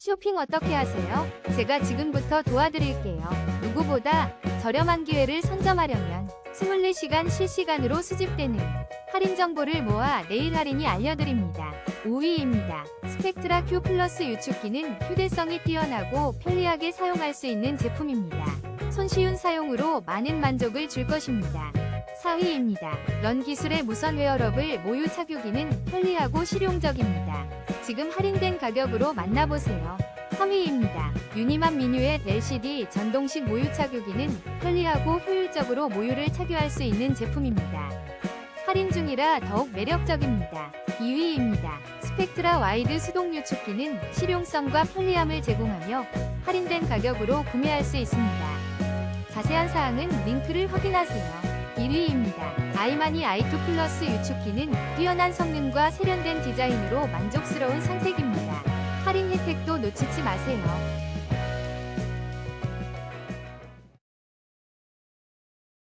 쇼핑 어떻게 하세요? 제가 지금부터 도와드릴게요. 누구보다 저렴한 기회를 선점하려면 24시간 실시간으로 수집되는 할인 정보를 모아 내일 할인이 알려드립니다. 5위입니다. 스펙트라 Q 플러스 유축기는 휴대성이 뛰어나고 편리하게 사용할 수 있는 제품입니다. 손쉬운 사용으로 많은 만족을 줄 것입니다. 4위입니다. 런 기술의 무선 웨어러블 모유 착유기는 편리하고 실용적입니다. 지금 할인된 가격으로 만나보세요. 3위입니다. 유니맘 미뉴의 LCD 전동식 모유 착유기는 편리하고 효율적으로 모유를 착유할 수 있는 제품입니다. 할인 중이라 더욱 매력적입니다. 2위입니다. 스펙트라 와이드 수동 유축기는 실용성과 편리함을 제공하며 할인된 가격으로 구매할 수 있습니다. 자세한 사항은 링크를 확인하세요. 1위입니다. 아이마니 i2 플러스 유축기는 뛰어난 성능과 세련된 디자인으로 만족스러운 선택입니다. 할인 혜택도 놓치지 마세요.